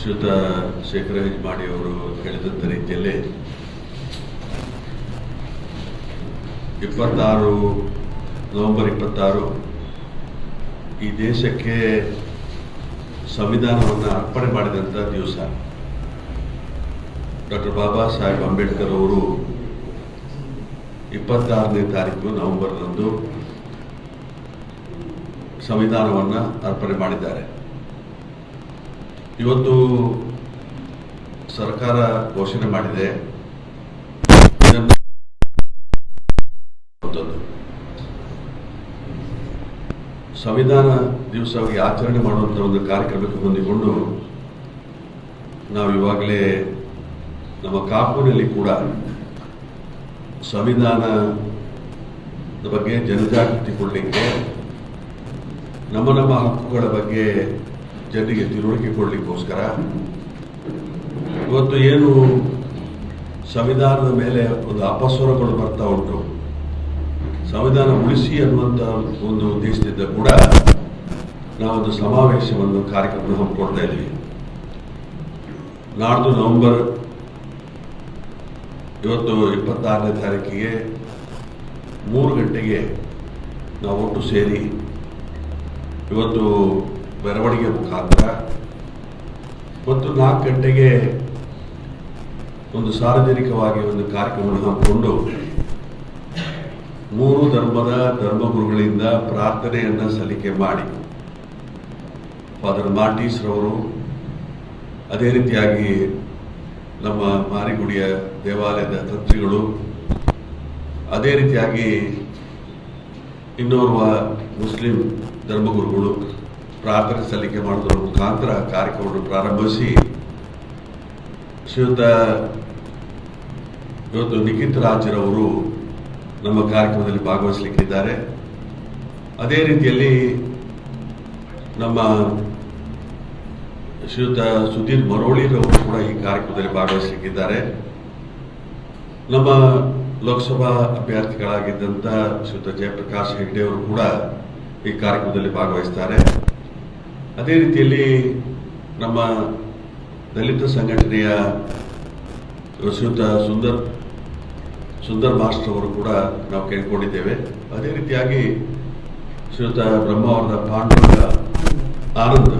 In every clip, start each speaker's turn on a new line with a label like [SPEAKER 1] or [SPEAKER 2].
[SPEAKER 1] ಶ್ರೀಯುತ ಶೇಖರ ಹೆಜ್ಮಾಡಿ ಅವರು ಹೇಳಿದಂಥ ರೀತಿಯಲ್ಲಿ ಇಪ್ಪತ್ತಾರು ನವೆಂಬರ್ ಇಪ್ಪತ್ತಾರು ಈ ದೇಶಕ್ಕೆ ಸಂವಿಧಾನವನ್ನು ಅರ್ಪಣೆ ಮಾಡಿದಂಥ ದಿವಸ. ಡಾಕ್ಟರ್ ಬಾಬಾ ಸಾಹೇಬ್ ಅಂಬೇಡ್ಕರ್ ಅವರು ಇಪ್ಪತ್ತಾರನೇ ತಾರೀಕು ನವೆಂಬರ್ನಂದು ಸಂವಿಧಾನವನ್ನು ಅರ್ಪಣೆ ಮಾಡಿದ್ದಾರೆ. ಇವತ್ತು ಸರ್ಕಾರ ಘೋಷಣೆ ಮಾಡಿದೆ. ಸಂವಿಧಾನ ದಿವಸವಾಗಿ ಆಚರಣೆ ಮಾಡುವಂಥ ಒಂದು ಕಾರ್ಯಕ್ರಮಕ್ಕೆ ಹೊಂದಿಕೊಂಡು ನಾವು ಇವಾಗಲೇ ನಮ್ಮ ಕಾಪುನಲ್ಲಿ ಕೂಡ ಸಂವಿಧಾನದ ಬಗ್ಗೆ ಜನಜಾಗೃತಿ ಕೊಡಲಿಕ್ಕೆ ನಮ್ಮ ನಮ್ಮ ಹಕ್ಕುಗಳ ಬಗ್ಗೆ ಜನರಿಗೆ ತಿಳುವಳಿಕೆ ಕೊಡಲಿಕ್ಕೋಸ್ಕರ ಇವತ್ತು ಏನು ಸಂವಿಧಾನದ ಮೇಲೆ ಒಂದು ಅಪಸ್ವರಗಳು ಬರ್ತಾ ಉಂಟು. ಸಂವಿಧಾನ ಉಳಿಸಿ ಅನ್ನುವಂಥ ಒಂದು ಉದ್ದೇಶದಿಂದ ಕೂಡ ನಾವೊಂದು ಸಮಾವೇಶವನ್ನು ಕಾರ್ಯಕ್ರಮ ಹಮ್ಮಿಕೊಳ್ತಾ ಇದ್ವಿ ನಾಡ್ದು ನವೆಂಬರ್ ಇವತ್ತು ಇಪ್ಪತ್ತಾರನೇ ತಾರೀಕಿಗೆ ಮೂರು ಗಂಟೆಗೆ ನಾವು ಒಟ್ಟು ಸೇರಿ ಇವತ್ತು ಮೆರವಣಿಗೆ ಮುಖಾಂತರ ಮತ್ತು ನಾಲ್ಕು ಗಂಟೆಗೆ ಒಂದು ಸಾರ್ವಜನಿಕವಾಗಿ ಒಂದು ಕಾರ್ಯಕ್ರಮವನ್ನು ಹಾಕಿಕೊಂಡು ಮೂರು ಧರ್ಮದ ಧರ್ಮಗುರುಗಳಿಂದ ಪ್ರಾರ್ಥನೆಯನ್ನು ಸಲ್ಲಿಕೆ ಮಾಡಿ. ಫಾದರ್ ಮಾರ್ಟೀಸ್ ರವರು ಅದೇ ರೀತಿಯಾಗಿ ನಮ್ಮ ಮಾರಿಗುಡಿಯ ದೇವಾಲಯದ ತಂತ್ರಿಗಳು ಅದೇ ರೀತಿಯಾಗಿ ಇನ್ನೋರ್ವ ಮುಸ್ಲಿಂ ಧರ್ಮಗುರುಗಳು ಪ್ರಾರ್ಥನೆ ಸಲ್ಲಿಕೆ ಮಾಡೋದ್ರ ಮುಖಾಂತರ ಕಾರ್ಯಕ್ರಮವನ್ನು ಪ್ರಾರಂಭಿಸಿ ಶ್ರೀಯುತ ಇವತ್ತು ನಿಖಿತ್ ರಾಜರವರು ನಮ್ಮ ಕಾರ್ಯಕ್ರಮದಲ್ಲಿ ಭಾಗವಹಿಸಲಿಕ್ಕಿದ್ದಾರೆ. ಅದೇ ರೀತಿಯಲ್ಲಿ ನಮ್ಮ ಶ್ರೀಯುತ ಸುಧೀರ್ ಮರೋಳಿರವರು ಕೂಡ ಈ ಕಾರ್ಯಕ್ರಮದಲ್ಲಿ ಭಾಗವಹಿಸಲಿಕ್ಕಿದ್ದಾರೆ. ನಮ್ಮ ಲೋಕಸಭಾ ಅಭ್ಯರ್ಥಿಗಳಾಗಿದ್ದಂಥ ಶ್ರೀಯುತ ಜಯಪ್ರಕಾಶ್ ಹೆಗ್ಡೆ ಅವರು ಕೂಡ ಈ ಕಾರ್ಯಕ್ರಮದಲ್ಲಿ ಭಾಗವಹಿಸ್ತಾರೆ. ಅದೇ ರೀತಿಯಲ್ಲಿ ನಮ್ಮ ದಲಿತ ಸಂಘಟನೆಯ ಶ್ರೀಯುತ ಸುಂದರ್ ಸುಂದರ್ ಮಾಸ್ಟರ್ ಅವರು ಕೂಡ ನಾವು ಕೇಳ್ಕೊಂಡಿದ್ದೇವೆ. ಅದೇ ರೀತಿಯಾಗಿ ಶ್ರೀಯುತ ಬ್ರಹ್ಮಾವರದ ಪಾಂಡುರಂಗ ಆನಂದ್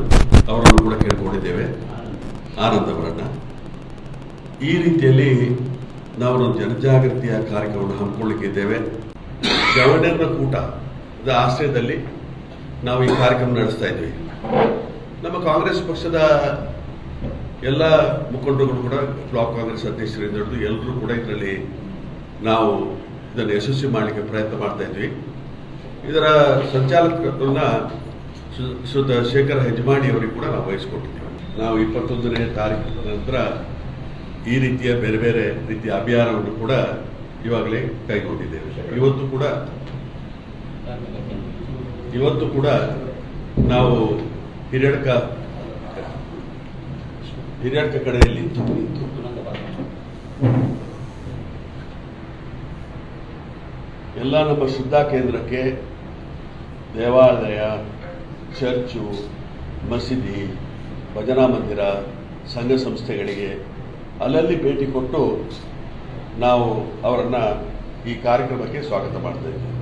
[SPEAKER 1] ಅವರನ್ನು ಕೂಡ ಕೇಳ್ಕೊಂಡಿದ್ದೇವೆ. ಆನಂದ್ ಅವರನ್ನು. ಈ ರೀತಿಯಲ್ಲಿ ನಾವು ಜನಜಾಗೃತಿಯ ಕಾರ್ಯಕ್ರಮವನ್ನು ಹಮ್ಮಿಕೊಳ್ಳಿಕ್ಕಿದ್ದೇವೆ ಗವರ್ನರ್ನ ಕೂಟ ಆಶ್ರಯದಲ್ಲಿ ನಾವು ಈ ಕಾರ್ಯಕ್ರಮ ನಡೆಸ್ತಾ ಇದ್ವಿ. ನಮ್ಮ ಕಾಂಗ್ರೆಸ್ ಪಕ್ಷದ ಎಲ್ಲ ಮುಖಂಡರುಗಳು ಕೂಡ, ಬ್ಲಾಕ್ ಕಾಂಗ್ರೆಸ್ ಅಧ್ಯಕ್ಷರಿಂದ ಹಿಡಿದು ಎಲ್ಲರೂ ಕೂಡ ಇದರಲ್ಲಿ ನಾವು ಇದನ್ನು ಯಶಸ್ವಿ ಮಾಡಲಿಕ್ಕೆ ಪ್ರಯತ್ನ ಮಾಡ್ತಾ ಇದ್ವಿ. ಇದರ ಸಂಚಾಲಕರನ್ನ ಶು- ಶೇಖರ್ ಹೆಜ್ಮಾಡಿ ಅವರಿಗೆ ಕೂಡ ನಾವು ವಹಿಸಿಕೊಟ್ಟಿದ್ದೀವಿ. ನಾವು ಇಪ್ಪತ್ತೊಂದನೇ ತಾರೀಕು ನಂತರ ಈ ರೀತಿಯ ಬೇರೆ ಬೇರೆ ರೀತಿಯ ಅಭಿಯಾನವನ್ನು ಕೂಡ ಇವಾಗಲೇ ಕೈಗೊಂಡಿದ್ದೇವೆ. ಇವತ್ತು ಕೂಡ ಇವತ್ತು ಕೂಡ ನಾವು ಹಿರಿಯಡ್ಕ ಹಿರಿಯಡ್ಕ ಕಡೆಯಲ್ಲಿ ಎಲ್ಲ ನಮ್ಮ ಶ್ರದ್ಧಾ ಕೇಂದ್ರಕ್ಕೆ ದೇವಾಲಯ, ಚರ್ಚು, ಮಸೀದಿ, ಭಜನಾ ಮಂದಿರ, ಸಂಘ ಸಂಸ್ಥೆಗಳಿಗೆ ಅಲ್ಲಲ್ಲಿ ಭೇಟಿ ಕೊಟ್ಟು ನಾವು ಅವರನ್ನು ಈ ಕಾರ್ಯಕ್ರಮಕ್ಕೆ ಸ್ವಾಗತ ಮಾಡ್ತಾ ಇದ್ದೀವಿ.